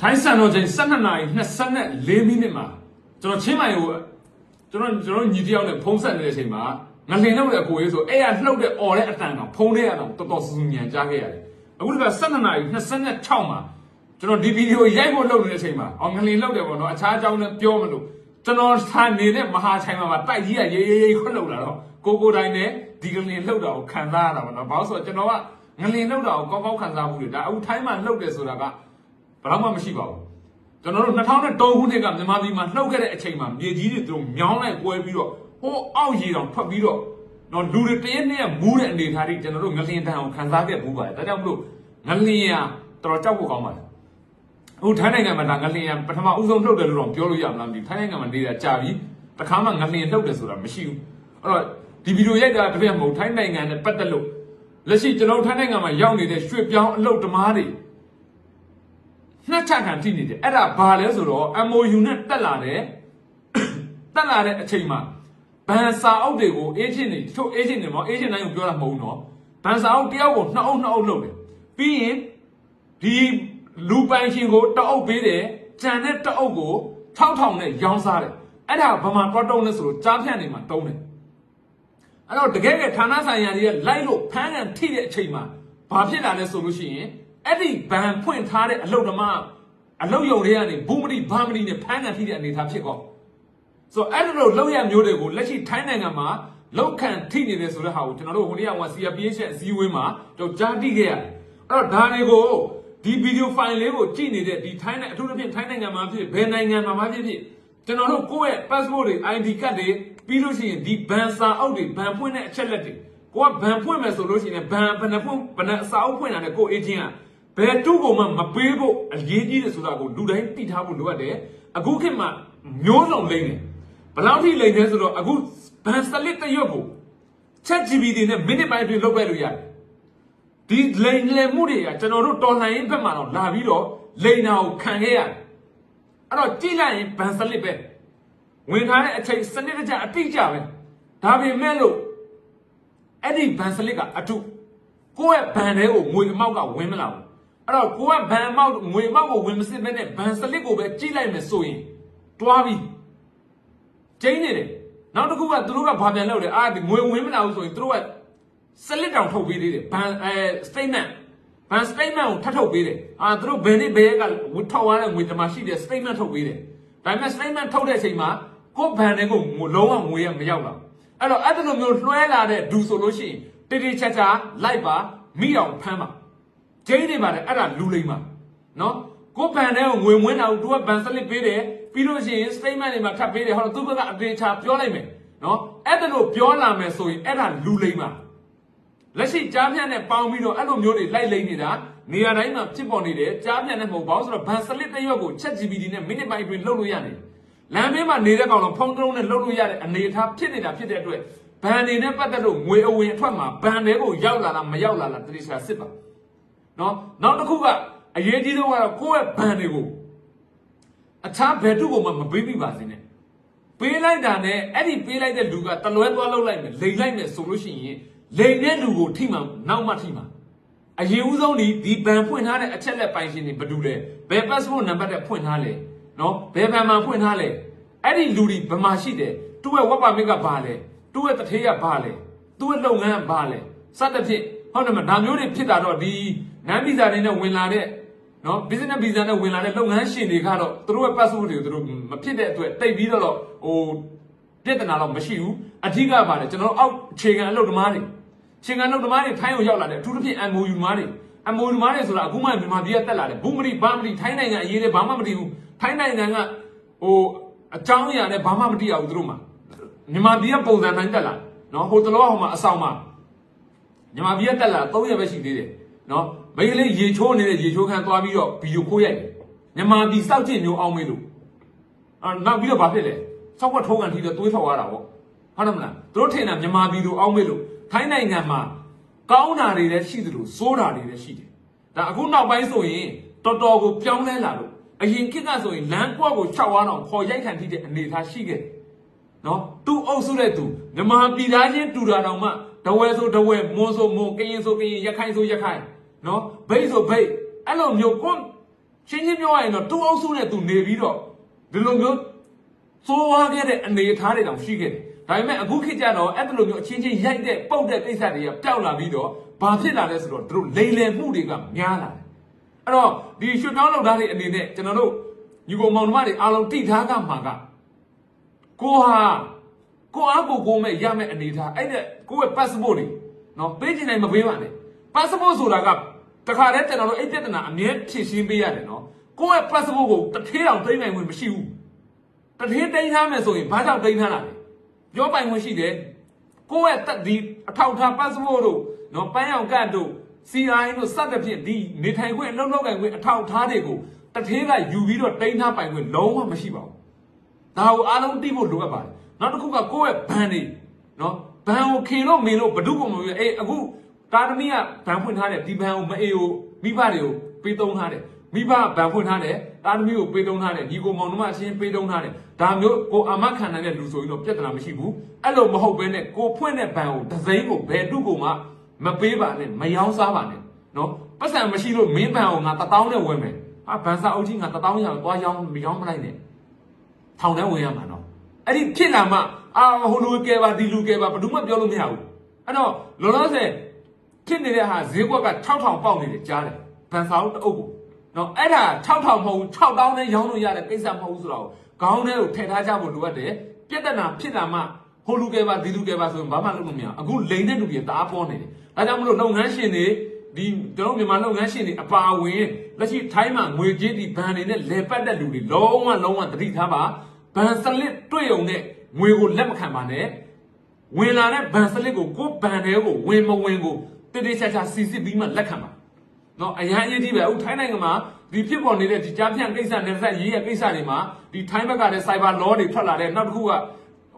ထိုင်းစံတော်ချိန်12နာရီ24မိနစ်မှာကျွန်တော်ချင်းမိုင်ကိုကျွန်တော်ကျွန်တော်ညီတယောက်နဲ့ဖုံးဆက်နေတဲ့အချိန်မှာငလင်လောက်တဲ့အကိုရေးဆိုအဲ့ရလှုပ်တဲ့អော်တဲ့အတန်ကဖုံးတဲ့ရတော့တော်တော်စူးညံကြားခဲ့ရတယ်အခုတခါ12နာရီ26မှာကျွန်တော်ဒီဗီဒီယိုရိုက်ဖို့လုပ်နေတဲ့အချိန်မှာအော်ငလင်လောက်တယ်ပေါ့နော်အခြားအကြောင်းလည်းပြောမလို့ကျွန်တော်သာနေတဲ့မဟာချိုင်မှာတိုက်ကြီးကရေးရေးရေးခွတ်လောက်လာတော့ကိုကိုတိုင်းနဲ့ဒီငလင်လှုပ်တာကိုခံစားရတာပေါ့နော်ဘာလို့ဆိုတော့ကျွန်တော်ကငလင်လှုပ်တာကိုကောင်းကောင်းခံစားမှုတွေဒါအခုထိုင်းမှာလှုပ်တယ်ဆိုတာက ဘယ်တော့မှမရှိပါဘူးကျွန်တော်တို့2003ခုနှစ်ကမြန်မာပြည်မှာလှုပ်ခဲ့တဲ့အချိန်မှာမြေကြီးတွေသူတို့မြောင်းလိုက်ပွဲပြီးတော့ဟိုးအောက်ရေတောင်ထွက်ပြီးတော့တော့လူတွေတရက်နဲ့မူးတဲ့အနေအထားတွေကျွန်တော်တို့ငလျင်တန်အောင်ခံစားခဲ့ဘူးပါတယ်ဒါကြောင့်မလို့ငလျင်ကတော်တော်ကြောက်ဖို့ကောင်းပါတယ်အခုထိုင်းနိုင်ငံမှာဒါငလျင်ကပထမဦးဆုံးလှုပ်တယ်လို့တော့ပြောလို့ရမလားမသိဘူးထိုင်းနိုင်ငံမှာနေတာကြာပြီတခါမှငလျင်လှုပ်တယ်ဆိုတာမရှိဘူးအဲ့တော့ဒီဗီဒီယိုရိုက်တာတစ်ပြက်မဟုတ်ထိုင်းနိုင်ငံနဲ့ပတ်သက်လို့လက်ရှိကျွန်တော်တို့ထိုင်းနိုင်ငံမှာရောက်နေတဲ့ရွှေ့ပြောင်းအလုပ်သမားတွေ နှက်ချခံထိနေတယ်အဲ့ဒါဘာလဲဆိုတော့ MOU နဲ့တက်လာတယ်တက်လာတဲ့အချိန်မှာဘန်စာအုပ်တွေကိုအေဂျင့်တွေတချို့အေဂျင့်တွေမဟုတ်အေဂျင့်တိုင်းကိုပြောတာမဟုတ်ဘူးနော်ဘန်စာအုပ်တယောက်ကိုနှစ်အုပ်နှစ်အုပ်လုပ်တယ်ပြီးရင်ဒီလူပိုင်ရှင်ကိုတအုပ်ပေးတယ်ကြံတဲ့တအုပ်ကို6000နဲ့ရောင်းစားတယ်အဲ့ဒါဗမာတော့တုံးလဲဆိုတော့ကြားဖြန့်နေမှာတုံးတယ်အဲ့တော့တကယ်ကဌာနဆိုင်ရာတွေကလိုက်လို့ဖမ်းကန်ထိတဲ့အချိန်မှာဘာဖြစ်လာလဲဆိုလို့ရှိရင် အဲ့ဒီဘန်ဖွင့်ထားတဲ့အလုတ်ဓမ္မအလုတ်ယုံတွေကနေဘူးမတိဘာမတိနဲ့ဖမ်းကန်ထိတဲ့အနေအထားဖြစ်ကောဆိုတော့အဲ့ဒီလိုလောက်ရမျိုးတွေကိုလက်ရှိထိုင်းနိုင်ငံမှာလောက်ခံထိနေတယ်ဆိုတဲ့ဟာကိုကျွန်တော်တို့ဟိုနေ့က CRPH ရဲ့အစည်းအဝေးမှာတော့ကြားသိခဲ့ရတယ်အဲ့တော့ဒါတွေကိုဒီဗီဒီယိုဖိုင်လေးကိုကြည့်နေတဲ့ဒီထိုင်းနိုင်ငံအထူးသဖြင့်ထိုင်းနိုင်ငံမှာဖြစ်ဘယ်နိုင်ငံမှာမှဖြစ်ဖြစ်ကျွန်တော်တို့ကိုယ့်ရဲ့ passport တွေ ID card တွေပြီးလို့ရှိရင်ဒီဘန်စာအုပ်တွေဘန်ဖွင့်တဲ့အချက်လက်တွေကိုကဘန်ဖွင့်မယ်ဆိုလို့ရှိရင်ဘန်ဘယ်နှဖွင့်ဘယ်နှအစာအုပ်ဖွင့်တာလဲကိုယ့် agent က ဘယ်တူကိုမှမပေးဖို့အရေးကြီးတယ်ဆိုတာကိုလူတိုင်းသိထားဖို့လိုအပ်တယ်အခုခေတ်မှာမျိုးစုံလိမ့်တယ်ဘယ်လောက်ထိလိမ့်လဲဆိုတော့အခုဘန်စလစ်တစ်ရွက်ကို chat GPT နဲ့မိနစ်ပိုင်းအတွင်းလုပ်ပဲလို့ရတယ်ဒီလိန်လည်မှုတွေကကျွန်တော်တို့တော်လှန်ရေးဘက်မှာတော့လာပြီးတော့လိန်နာကိုခံခဲ့ရတယ်အဲ့တော့ကြည့်လိုက်ရင်ဘန်စလစ်ပဲဝင်ထားတဲ့အချိန်စနစ်တကျအတိအကျပဲဒါပေမဲ့လို့အဲ့ဒီဘန်စလစ်ကအတုကိုယ့်ရဲ့ဘန်တွေကိုငွေအမောက်ကဝင်မလာဘူး အဲ့တော့ကိုယ့်ရဲ့ဘန်အမောက်ငွေအမောက်ကိုဝင်မစစ်ဘဲနဲ့ဘန်စလစ်ကိုပဲကြည့်လိုက်မယ်ဆိုရင်တွားပြီးကျင်းနေတယ်နောက်တစ်ခုကသူတို့ကဘာပြန်လုပ်လဲအာဒီငွေဝင်မလာဘူးဆိုရင်သူတို့ကစလစ်တောင်ထုတ်ပေးသေးတယ်ဘန်အဲ statement ဘန် statement ကိုထပ်ထုတ်ပေးတယ်အာသူတို့ဘယ်နေ့ဘယ်ရက်ကထောက်ရတဲ့ငွေတမရှိတဲ့ statement ထုတ်ပေးတယ်ဒါပေမဲ့ statement ထုတ်တဲ့အချိန်မှာကိုယ့်ဘန်တွေကိုငွေလုံးဝငွေရမရောက်လာအဲ့တော့အဲ့ဒီလိုမျိုးလွှဲလာတဲ့ဒူဆိုလို့ရှိရင်တိတိကျကျလိုက်ပါမိအောင်ဖမ်းပါ ကျင်းနေပါတယ်အဲ့ဒါလူလိမ့်ပါနော်ကိုယ့်ဘန်တွေကိုငွေဝင်တာကိုသူကဘန်စလစ်ပေးတယ်ပြီးလို့ရှိရင် statement တွေမှာထပ်ပေးတယ်ဟောသူဘက်ကအတင်ချာပြောလိုက်မယ်နော်အဲ့ဒါလိုပြောလာမယ်ဆိုရင်အဲ့ဒါလူလိမ့်ပါလက်ရှိကြားဖြတ်နဲ့ပေါင်းပြီးတော့အဲ့လိုမျိုးတွေလိုက်လိမ့်နေတာနေရာတိုင်းမှာဖြစ်ပေါ်နေတယ်ကြားဖြတ်နဲ့မဟုတ်ပါဘူးဆိုတော့ဘန်စလစ်တစ်ရွက်ကို Chat GPT နဲ့မိနစ်ပိုင်းအတွင်းလှုပ်လို့ရတယ်လမ်းဘေးမှာနေတဲ့ကောင်တော့ဖုန်းကလုံးနဲ့လှုပ်လို့ရတဲ့အနေအထားဖြစ်နေတာဖြစ်တဲ့အတွက်ဘန်တွေနဲ့ပတ်သက်လို့ငွေအဝင်အထွက်မှာဘန်တွေကိုရောက်လာလားမရောက်လာလားတတိချာစစ်ပါ နော်နောက်တစ်ခုကအရေးကြီးဆုံးကတော့ကိုယ့်ရဲ့ဘန်တွေကိုအခြားဘယ်သူ့ကိုမှမပေးမိပါစေနဲ့ပေးလိုက်တာနဲ့အဲ့ဒီပေးလိုက်တဲ့လူကတလွဲသွားလောက်လိုက်မယ်လိန်လိုက်မယ်ဆိုလို့ရှိရင်လိန်တဲ့လူကိုထိမှန်နောက်မှထိမှန်အရင်ဦးဆုံးဒီဒီဘန်ဖွင့်ထားတဲ့အချက်လက်ပိုင်ရှင်တွေဘာတူလဲဘယ် passport နံပါတ်နဲ့ဖွင့်ထားလဲနော်ဘယ်ဘန်မှာဖွင့်ထားလဲအဲ့ဒီလူတွေဘယ်မှာရှိတယ်သူ့ရဲ့ web permit ကဘာလဲသူ့ရဲ့တထေးကဘာလဲသူ့ရဲ့လုပ်ငန်းကဘာလဲစသဖြင့်ဟုတ်တယ်မဒါမျိုးတွေဖြစ်တာတော့ဒီ နန်းဗီဇာတွေနဲ့ဝင်လာတဲ့နော် business visa နဲ့ဝင်လာတဲ့လုပ်ငန်းရှင်တွေကတော့သူတို့ရဲ့ passport တွေကိုသူတို့မဖြစ်တဲ့အတွက်တိတ်ပြီးတော့ဟိုပြဿနာတော့မရှိဘူးအထူးကပါတယ်ကျွန်တော်တို့အောက်ခြေခံအလုပ်သမားတွေခြေခံအလုပ်သမားတွေထိုင်းကိုရောက်လာတယ်အထူးသဖြင့် MOU သမားတွေ MOU သမားတွေဆိုတာအခုမှမြန်မာပြည်ကတက်လာတယ်ဘူးမတိဘာမတိထိုင်းနိုင်ငံအရေးတွေဘာမှမတိဘူးထိုင်းနိုင်ငံကဟိုအကြောင်းအရာနဲ့ဘာမှမတိရဘူးသူတို့မှာမြန်မာပြည်ကပုံစံတိုင်းတက်လာနော်ဟိုတလောဟိုမှာအဆောင်မှာမြန်မာပြည်ကတက်လာ3ရက်ပဲရှိသေးတယ် နော်မိန်းကလေးရေချိုးနေတဲ့ရေချိုးခန်းသွားပြီးတော့ဗီဒီယိုခိုးရိုက်တယ်မြန်မာပြည်စောက်ကျင့်မျိုးအောင်မေးလို့အာနောက်ပြီးတော့ဘာဖြစ်လဲစောက်ကထုံးကန်ထီတော့သွေးထောက်ရတာပေါ့ဟုတ်တယ်မလားသူတို့ထင်တာမြန်မာပြည်လိုအောင်မေးလို့ထိုင်းနိုင်ငံမှာကောင်းတာတွေလည်းရှိသလိုစိုးတာတွေလည်းရှိတယ်ဒါအခုနောက်ပိုင်းဆိုရင်တော်တော်ကိုပြောင်းလဲလာလို့အရင်ခေတ်ကဆိုရင်လမ်းကွက်ကို၆ဝါတော့ခေါ်ရိုက်ခံထိတဲ့အနေအထားရှိခဲ့တယ်နော်သူ့အုပ်စုတဲ့သူမြမပြည်သားချင်းတူတာတောင်မှတဝဲဆိုတဝဲမွန်ဆိုမွန်ကရင်ဆိုကရင်ရခိုင်ဆိုရခိုင် နော်ဘိတ်ဆိုဘိတ်အဲ့လိုမျိုးကွန်ရှင်းရှင်းပြောရရင်တော့သူ့အုပ်စုနဲ့သူနေပြီးတော့ဒီလိုမျိုးစိုးဝါးခဲ့တဲ့အနေအထားတွေတောင်ရှိခဲ့တယ်ဒါပေမဲ့အခုခေတ်ကျတော့အဲ့ဒီလိုမျိုးအချင်းချင်းရိုက်တဲ့ပုတ်တဲ့ကိစ္စတွေကပျောက်လာပြီးတော့ဘာဖြစ်လာလဲဆိုတော့သူတို့လိမ်လည်မှုတွေကများလာတယ်အဲ့တော့ဒီရွှေပြောင်းလောက်သားတွေအနေနဲ့ကျွန်တော်တို့ညီကောင်မောင်နှမတွေအားလုံးတိထားကမှာကကိုဟာကိုအားကိုကိုမဲ့ရမဲ့အနေထားအဲ့တဲ့ကိုယ့်ရဲ့ passport တွေနော်ပေးချင်တိုင်းမပေးပါနဲ့ passport ဆိုတာကတခါတည်းကျွန်တော်တို့အဲ့ပြဿနာအမြဲဖြေရှင်းပေးရတယ်နော်ကိုယ့်ရဲ့ passport ကိုတစ်ထေးအောင်သိမ်းနိုင်ဝင်မရှိဘူးတစ်ထေးသိမ်းထားမယ်ဆိုရင်ဘာကြောင့်သိမ်းထားတာလဲပြောပိုင်ခွင့်ရှိတယ်ကိုယ့်ရဲ့တက်ဒီအထောက်ထား passport တို့နော်ပန်းရောင်ကတ်တို့ CI တို့စသဖြင့်ဒီနေထိုင်ခွင့်အလုံးလုံးကင်ခွင့်အထောက်ထားတွေကိုတစ်ထေးကယူပြီးတော့တိမ်းထားပိုင်ခွင့်လုံးဝမရှိပါဘူးဒါကိုအားလုံးသိဖို့လိုအပ်ပါတယ်နောက်တစ်ခုကကိုယ့်ရဲ့ဘန်တွေနော်ဘန်ကိုခေလို့မေလို့ဘဒုကမပြောအေးအခု တာသမီးကဘန်ဖွင့်ထားတယ်ဒီဘန်ကိုမအေးကိုမိဘတွေကိုပေးသုံးထားတယ်မိဘဘန်ဖွင့်ထားတယ်တာသမီးကိုပေးသုံးထားတယ်ညီကိုမောင်နှမအချင်းပေးသုံးထားတယ်ဒါမျိုးကိုအာမခံနိုင်တဲ့လူဆိုရင်တော့ပြဿနာမရှိဘူးအဲ့လိုမဟုတ်ဘဲနဲ့ကိုဖွင့်တဲ့ဘန်ကိုဒဇိန်ကိုဘယ်တုကိုမှမပေးပါနဲ့မယောင်းစားပါနဲ့နော်ပတ်စံမရှိလို့မင်းဘန်ကိုငါတပေါင်းနဲ့ဝယ်မယ်ဟာဘန်စာအုပ်ကြီးငါတပေါင်းရအောင်သွားယောင်းမယောင်းမလိုက်နဲ့ထောင်ထဲဝင်ရမှာနော်အဲ့ဒီဖြစ်လာမှအာဟိုလူကဲပါဒီလူကဲပါဘယ်သူမှပြောလို့မရဘူးအဲ့တော့လောလောဆယ် ဖြစ်နေတဲ့ဟာဈေးကွက်က6000ပေါက်နေတယ်ကြားတယ်ဗန်ဆောင်တအုပ်ကိုနော်အဲ့ဒါ6000မဟုတ်ဘူး6000နဲ့ရောင်းလို့ရတဲ့ကိစ္စမဟုတ်ဘူးဆိုတော့ခေါင်းထဲကိုထည့်ထားကြဖို့လိုအပ်တယ်ပြဿနာဖြစ်လာမှဟိုလူကဲပါဒီလူကဲပါဆိုရင်ဘာမှလုပ်လို့မရဘူးအခုလိန်တဲ့လူတွေတအားပေါ်နေတယ်ဒါကြောင့်မလို့လုပ်ငန်းရှင်တွေဒီကျွန်တော်မြန်မာလုပ်ငန်းရှင်တွေအပါအဝင်လက်ရှိထိုင်းမှာငွေကြေးဒီဘဏ်တွေနဲ့လဲပတ်တဲ့လူတွေလုံးဝလုံးဝသတိထားပါဘဏ်စလစ်တွေ့ုံနဲ့ငွေကိုလက်မခံပါနဲ့ဝင်လာတဲ့ဘဏ်စလစ်ကိုကိုယ်ဘဏ်တွေကိုဝင်မဝင်ကို တိတိကျကျစီစစ်ပြီးမှလက်ခံပါနော်အရန်အရေးကြီးပဲအခုထိုင်းနိုင်ငံမှာဒီဖြစ်ပေါ်နေတဲ့ဒီကြားဖြန့်ကိစ္စနဲ့ဆက်ရေးရကိစ္စတွေမှာဒီထိုင်းဘက်ကလည်း cyber law တွေထွက်လာတဲ့နောက်တစ်ခုက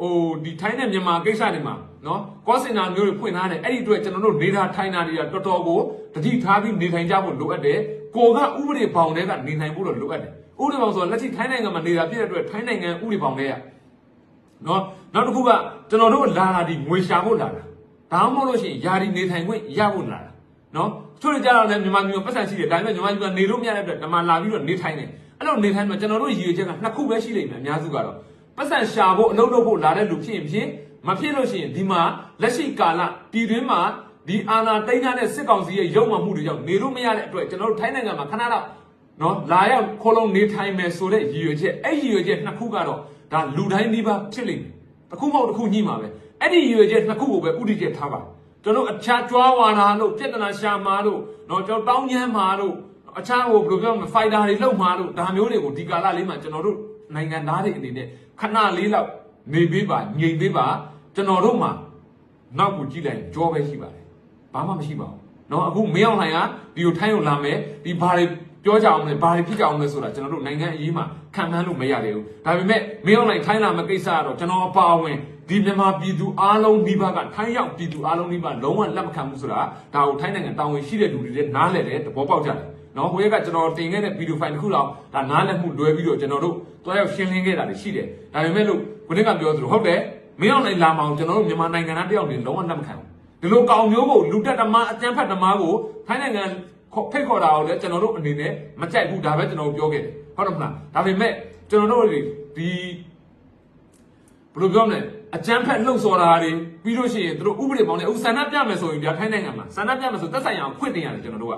ဟိုဒီထိုင်းနဲ့မြန်မာကိစ္စတွေမှာနော်ကောစင်နာမျိုးတွေဖွင့်ထားတယ်အဲ့ဒီအတွက်ကျွန်တော်တို့နေတာထိုင်းနာတွေကတော်တော်ကိုတတိထားပြီးနေထိုင်ကြဖို့လိုအပ်တယ်ကိုကဥပဒေဘောင်တွေကနေနိုင်ဖို့တော့လိုအပ်တယ်ဥပဒေဘောင်ဆိုတော့လက်ရှိထိုင်းနိုင်ငံမှာနေတာဖြစ်တဲ့အတွက်ထိုင်းနိုင်ငံဥပဒေဘောင်တွေကနော်နောက်တစ်ခုကကျွန်တော်တို့လာတာဒီငွေရှာဖို့လာတာ ဒါမှမဟုတ်လို့ရှိရင်ယာဒီနေထိုင်ခွင့်ရဖို့လာတာနော်သူတို့ကြတော့လည်းမြန်မာပြည်မှာပတ်စံရှိတယ်ဒါပေမဲ့မြန်မာပြည်မှာနေလို့မရတဲ့အတွက်ဒီမှာလာပြီးတော့နေထိုင်တယ်အဲ့လိုနေထိုင်မှာကျွန်တော်တို့ရည်ရွယ်ချက်ကနှစ်ခုပဲရှိလိမ့်မယ်အများစုကတော့ပတ်စံရှာဖို့အလုပ်လုပ်ဖို့လာတဲ့လူဖြစ်ရင်ဖြစ်မဖြစ်လို့ရှိရင်ဒီမှာလက်ရှိကာလပြည်တွင်းမှာဒီအာဏာတိန်းထားတဲ့စစ်ကောင်စီရဲ့ရုံမှမှုတွေကြောင့်နေလို့မရတဲ့အတွက်ကျွန်တော်တို့ထိုင်းနိုင်ငံမှာခဏတော့နော်လာရောက်ခိုးလုံးနေထိုင်မယ်ဆိုတဲ့ရည်ရွယ်ချက်အဲ့ရည်ရွယ်ချက်နှစ်ခုကတော့ဒါလူတိုင်းနှိပါဖြစ်လိမ့်မယ်တစ်ခုမဟုတ်တစ်ခုညှိမှာပဲ အဲ့ဒီရည်ရွယ်ချက်နှစ်ခုကိုပဲဥတည်ချက်ထားပါကျွန်တော်အခြားကြွားဝါနာလို့ပြဿနာရှာမှာလို့နော်ကျွန်တော်တောင်းညမ်းမှာလို့အခြားဟိုဘယ်လိုပြောမလဲဖိုက်တာတွေလောက်မှာလို့ဒါမျိုးတွေကိုဒီကာလလေးမှာကျွန်တော်တို့နိုင်ငံသားတွေအနေနဲ့ ခဏလေးလောက်နေပေးပါငြိမ်ပေးပါကျွန်တော်တို့မှာနောက်ကိုကြည့်လိုက်ကြောပဲရှိပါတယ်ဘာမှမရှိပါဘူးเนาะအခုမင်းအောင်လှိုင်ကဒီကိုထိုင်းကိုလာမယ်ဒီဘာတွေ ပြောကြအောင်လဲဘာတွေဖြစ်ကြအောင်လဲဆိုတာကျွန်တော်တို့နိုင်ငံအရေးမှာခံမှန်းလို့မရသေးဘူးဒါပေမဲ့မင်းအောင်လှိုင်ထိုင်းလာမယ့်ကိစ္စကတော့ကျွန်တော်အပါအဝင်ဒီမြန်မာပြည်သူအားလုံးနှိပါကထိုင်းရောက်ပြည်သူအားလုံးနှိပါလုံးဝလက်မခံဘူးဆိုတာဒါကိုထိုင်းနိုင်ငံတာဝန်ရှိတဲ့လူတွေလည်းနားလည်တယ်သဘောပေါက်ကြတယ်နော်ဟိုရက်ကကျွန်တော်တင်ခဲ့တဲ့ဗီဒီယိုဖိုင်တစ်ခုလောက်ဒါနားလည်မှုလွဲပြီးတော့ကျွန်တော်တို့တွားရောက်ရှင်းလင်းခဲ့တာတွေရှိတယ်ဒါပေမဲ့လို့ခုနကပြောသလိုဟုတ်တယ်မင်းအောင်နိုင်လာမအောင်ကျွန်တော်တို့မြန်မာနိုင်ငံသားတယောက်နေလုံးဝလက်မခံဘူးဒီလိုကောင်မျိုးကိုလူတက်သမားအကြမ်းဖက်သမားကိုထိုင်းနိုင်ငံ ဖိတ်ခေါ်တာကိုလည်းကျွန်တော်တို့အနေနဲ့မကြိုက်ဘူးဒါပဲကျွန်တော်တို့ပြောခဲ့တယ်ဟုတ်တယ်မလားဒါပေမဲ့ကျွန်တော်တို့ဒီဘယ်လိုပြောမလဲအကြမ်းဖက်လှုပ်ဆော်တာတွေပြီးလို့ရှိရင်တို့ဥပဒေပေါင်းနဲ့ဥဆန္ဒပြမယ်ဆိုရင်ဗျာထိုင်းနိုင်ငံမှာဆန္ဒပြမယ်ဆိုသက်ဆိုင်ရာခွင့်တင်ရတယ်ကျွန်တော်တို့က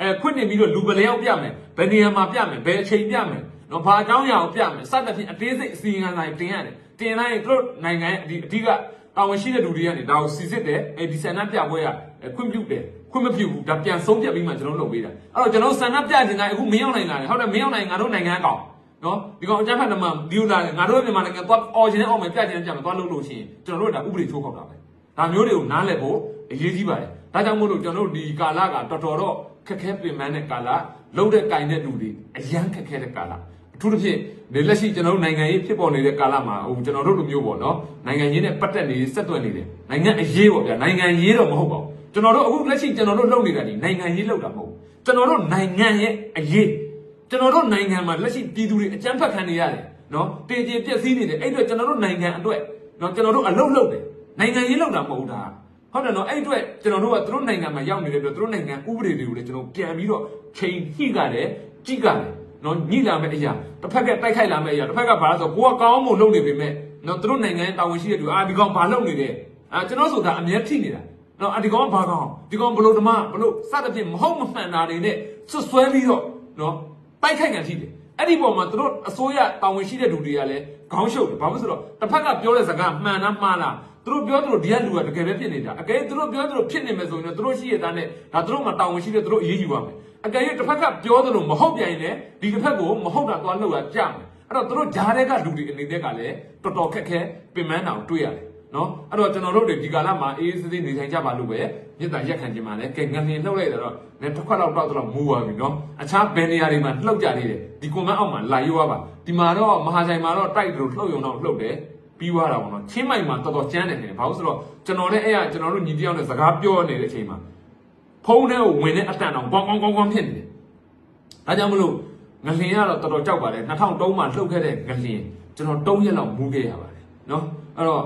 အဲခွင့်တင်ပြီးတော့လူပလဲရောက်ပြမယ်ဘယ်နေရာမှာပြမယ်ဘယ်အချိန်ပြမယ်နော်ဘာအကြောင်းအရာကိုပြမယ်စသဖြင့်အသေးစိတ်အစီအရင်ဆိုင်တင်ရတယ်တင်လိုက်ရင်သူတို့နိုင်ငံရဲ့အဒီအဓိကတာဝန်ရှိတဲ့လူတွေကနေဒါကိုစီစစ်တယ်အဲဒီဆန္ဒပြပွဲက ခွင့်ပြုတယ်ခွင့်မပြုဘူးဒါပြန်ဆုံးဖြတ်ပြီးမှကျွန်တော်လုပ်ပေးတာအဲ့တော့ကျွန်တော်ဆန္ဒပြခြင်းတိုင်းအခုမင်းအောင်နိုင်လာတယ်ဟုတ်တယ်မင်းအောင်နိုင်ငါတို့နိုင်ငံကောင်နော်ဒီကောင်အကြမ်းဖက်သမားဒီလိုလာတယ်ငါတို့မြန်မာနိုင်ငံသွားအော်ခြင်းနဲ့အော်မယ်ပြခြင်းနဲ့ပြမယ်သွားလုပ်လို့ရှိရင်ကျွန်တော်တို့ကဒါဥပဒေချိုးဖောက်တာပဲဒါမျိုးတွေကိုနားလည်ဖို့အရေးကြီးပါတယ်ဒါကြောင့်မို့လို့ကျွန်တော်တို့ဒီကာလကတော်တော်တော့ခက်ခဲပင်ပန်းတဲ့ကာလလုံးတဲ့ကင်တဲ့လူတွေအရန်ခက်ခဲတဲ့ကာလအထူးသဖြင့်နေလက်ရှိကျွန်တော်တို့နိုင်ငံရေးဖြစ်ပေါ်နေတဲ့ကာလမှာဟိုကျွန်တော်တို့လိုမျိုးပေါ့နော်နိုင်ငံရေးနဲ့ပတ်သက်နေဆက်သွယ်နေတယ်နိုင်ငံအရေးပေါ့ဗျာနိုင်ငံရေးတော့မဟုတ်ပါဘူး ကျွန်တော်တို့အခုလက်ရှိကျွန်တော်တို့လုပ်နေတာဒီနိုင်ငံရေးလုပ်တာမဟုတ်ဘူးကျွန်တော်တို့နိုင်ငံရဲ့အရေးကျွန်တော်တို့နိုင်ငံမှာလက်ရှိပြည်သူတွေအကြမ်းဖက်ခံနေရတယ်နော်တေကျေပြက်စီးနေတယ်အဲ့အတွက်ကျွန်တော်တို့နိုင်ငံအတွက်နော်ကျွန်တော်တို့အလုပ်လုပ်တယ်နိုင်ငံရေးလုပ်တာမဟုတ်ဘူးဒါဟုတ်တယ်နော်အဲ့အတွက်ကျွန်တော်တို့ကသူတို့နိုင်ငံမှာရောက်နေတဲ့အတွက်သူတို့နိုင်ငံဥပဒေတွေကိုလည်းကျွန်တော်ပြန်ပြီးတော့ချိန်ညှိကြတယ်ကြည့်ကြတယ်နော်ညှိလာမဲ့အရာတစ်ဖက်ကတိုက်ခိုက်လာမဲ့အရာတစ်ဖက်ကဘာလဲဆိုကိုကကောင်းမှုလုပ်နေပေမဲ့နော်သူတို့နိုင်ငံတာဝန်ရှိတဲ့သူအာဒီကောင်ဘာလုပ်နေလဲအာကျွန်တော်ဆိုတာအမြဲထိနေတာ နော်အာဒီကောင်ကဘာကောင်ဒီကောင်ဘလို့ဓမ္မဘလို့စသဖြင့်မဟုတ်မမှန်တာတွေနဲ့ဆွဆွဲပြီးတော့နော်တိုက်ခိုက်ကန်ထိတယ်အဲ့ဒီပုံမှာသူတို့အစိုးရတာဝန်ရှိတဲ့လူတွေကလည်းခေါင်းရှုပ်တယ်ဘာလို့ဆိုတော့တစ်ဖက်ကပြောတဲ့စကားမှန်လားမှားလားသူတို့ပြောသူတို့ဒီကလူကတကယ်ပဲဖြစ်နေတာအကယ်သူတို့ပြောသူတို့ဖြစ်နေမယ်ဆိုရင်တော့သူတို့ရှိရတဲ့နဲ့ဒါသူတို့မှတာဝန်ရှိတဲ့သူတို့အေးအေးယူရမယ်အကယ်၍တစ်ဖက်ကပြောသလိုမဟုတ်ပြန်ရင်လည်းဒီတစ်ဖက်ကိုမဟုတ်တာသွားလှုပ်တာကြမယ်အဲ့တော့သူတို့ဂျားတဲ့ကလူတွေအနေနဲ့ကလည်းတော်တော်ခက်ခဲပင်ပန်းတာကိုတွေ့ရတယ် နော်အဲ့တော့ကျွန်တော်တို့တွေဒီကာလမှာအေးအေးဆေးဆေးနေထိုင်ကြပါလို့ပဲမြစ်တာရက်ခံခြင်းမှာလည်းကဲငလျင်လှုပ်လိုက်တော့လည်းတစ်ခွက်လောက်တော့တော့မူပါပြီနော်အခြားဘယ်နေရာတွေမှာလှုပ်ကြသေးတယ်ဒီကွန်မန့်အောက်မှာလာရွာပါဒီမှာတော့မဟာဆိုင်မှာတော့တိုက်တယ်လို့လှုပ်ရုံတော့လှုပ်တယ်ပြီးသွားတာပေါ့နော်ချင်းမိုင်မှာတော်တော်ကျန်းတယ်ခင်ဗျဘာလို့ဆိုတော့ကျွန်တော်လည်းအဲ့ရကျွန်တော်တို့ညီတယောက်နဲ့စကားပြောနေတဲ့အချိန်မှာဖုန်းထဲကိုဝင်တဲ့အတန်တော့ကောင်းကောင်းကောင်းကောင်းဖြစ်နေတယ်ဒါကြောင့်မလို့ငလျင်ကတော့တော်တော်ကြောက်ပါတယ်2003မှာလှုပ်ခဲ့တဲ့ငလျင်ကျွန်တော်3ရက်လောက်မူးခဲ့ရပါတယ်နော်အဲ့တော့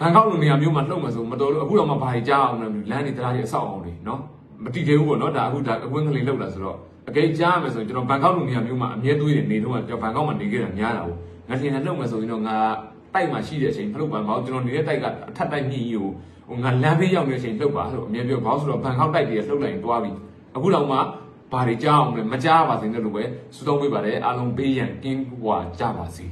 ဘန်ကောက်လိုနေရာမျိုးမှာလှုပ်မှာဆိုမတော်လို့အခုတော့မှဘာကြီးကြားအောင်လဲလမ်းတွေတရားတွေအဆောက်အအုံတွေနော်မတိသေးဘူးပေါ့နော်ဒါအခုဒါအကွင်းကလေးလှုပ်လာဆိုတော့အကယ်ကြားရမယ်ဆိုရင်ကျွန်တော်ဘန်ကောက်လိုနေရာမျိုးမှာအမြဲသွေးတွေနေတော့ကျွန်တော်ဘန်ကောက်မှာနေခဲ့တာများတာဟုတ်ငါထင်တယ်လှုပ်မယ်ဆိုရင်တော့ငါတိုက်မှာရှိတဲ့အချိန်မလှုပ်ပါဘူးကျွန်တော်နေတဲ့တိုက်ကအထက်တိုက်မြင့်ကြီးကိုဟိုငါလမ်းဘေးရောက်နေတဲ့အချိန်လှုပ်ပါဆိုအမြဲပြောဘာလို့ဆိုတော့ဘန်ကောက်တိုက်တွေလှုပ်လိုက်ရင်တွားပြီအခုတော့မှဘာတွေကြားအောင်လဲမကြားပါစေနဲ့လို့ပဲစူတောင်းပေးပါတယ်အားလုံးပေးရန်ကင်းကွာကြပါစေ